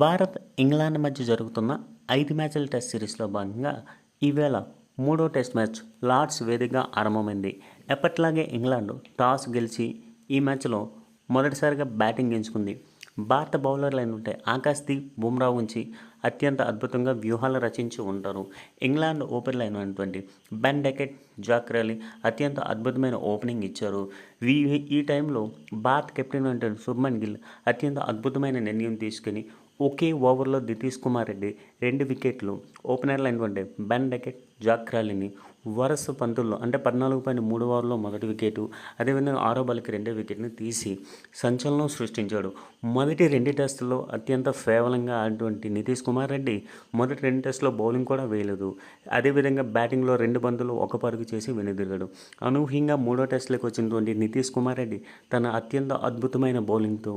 Bharat England మధ్య జరుగుతున్న ఐదు మ్యాచ్ల టెస్ట్ సిరీస్లో భాగంగా ఈవేళ మూడో టెస్ట్ మ్యాచ్ లార్డ్స్ వేదికగా ఆరంభమైంది. ఎప్పట్లాగే ఇంగ్లాండ్ టాస్ గెలిచి ఈ మ్యాచ్లో మొదటిసారిగా బ్యాటింగ్ ఎంచుకుంది భారత బౌలర్లు అయినట్టే ఆకాశ్దీప్ బుమ్రా ఉంచి అత్యంత అద్భుతంగా వ్యూహాలు రచించి ఉంటారు. ఇంగ్లాండ్ ఓపెనర్లు అయినటువంటి బెన్ డెకెట్ జాక్ ర్యాలీ అత్యంత అద్భుతమైన ఓపెనింగ్ ఇచ్చారు. ఈ టైంలో భారత్ కెప్టెన్ అంటే శుభ్మన్ గిల్ అత్యంత అద్భుతమైన నిర్ణయం తీసుకుని ఒకే ఓవర్లో దితీష్ కుమార్ రెడ్డి రెండు వికెట్లు ఓపెనర్లు అయినటువంటి బెన్ డెకెట్ జాక్ ర్యాలీని వరుస పంతుల్లో అంటే పద్నాలుగు పాయింట్ మూడు ఓవర్లో మొదటి వికెట్ అదేవిధంగా ఆరో బాల్కి రెండో వికెట్ని తీసి సంచలనం సృష్టించాడు. మొదటి రెండు టెస్టుల్లో అత్యంత ఫేవలంగా ఆడినటువంటి నితీష్ కుమార్ రెడ్డి మొదటి రెండు టెస్టులో బౌలింగ్ కూడా వేయలేదు. అదేవిధంగా బ్యాటింగ్లో రెండు బంతులు ఒక పరుగు చేసి వెనుదిరిగాడు. అనూహ్యంగా మూడో టెస్టులకు వచ్చినటువంటి నితీష్ కుమార్ రెడ్డి తన అత్యంత అద్భుతమైన బౌలింగ్తో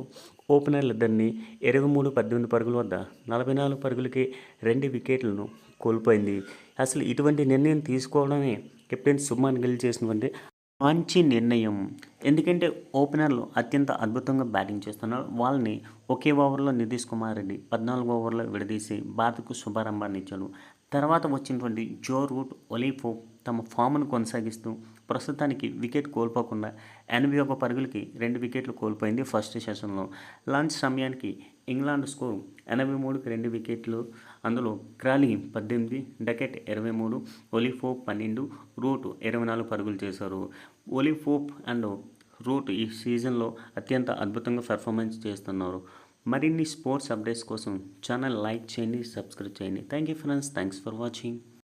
ఓపెనర్లు ఇద్దరిని ఇరవై మూడు పద్దెనిమిది పరుగుల వద్ద నలభై నాలుగు పరుగులకి రెండు వికెట్లను కోల్పోయింది. అసలు ఇటువంటి నిర్ణయం తీసుకోవడమే కెప్టెన్ సుమన్ గిల్ చేసినటువంటి మంచి నిర్ణయం. ఎందుకంటే ఓపెనర్లు అత్యంత అద్భుతంగా బ్యాటింగ్ చేస్తున్నారు. వాళ్ళని ఒకే ఓవర్లో నితీష్ కుమార్ రెడ్డి పద్నాలుగు ఓవర్లో విడదీసి భారత్కు శుభారంభాన్ని ఇచ్చాడు. తర్వాత వచ్చినటువంటి జో రూట్ ఒలీఫో తమ ఫామ్ను కొనసాగిస్తూ ప్రస్తుతానికి వికెట్ కోల్పోకుండా ఎనభై ఒక పరుగులకి రెండు వికెట్లు కోల్పోయింది ఫస్ట్ సెషన్లో. లంచ్ సమయానికి ఇంగ్లాండ్ స్కోర్ ఎనభై మూడుకి రెండు వికెట్లు. అందులో క్రాలీ పద్దెనిమిది డకెట్ ఇరవై మూడు ఒలిఫోప్ పన్నెండు రూట్ ఇరవై నాలుగు పరుగులు చేశారు. ఒలిఫోప్ అండ్ రూట్ ఈ సీజన్లో అత్యంత అద్భుతంగా పెర్ఫార్మెన్స్ చేస్తున్నారు. మరిన్ని స్పోర్ట్స్ అప్డేట్స్ కోసం ఛానల్ లైక్ చేయండి సబ్స్క్రైబ్ చేయండి. Thank you friends. Thanks for watching.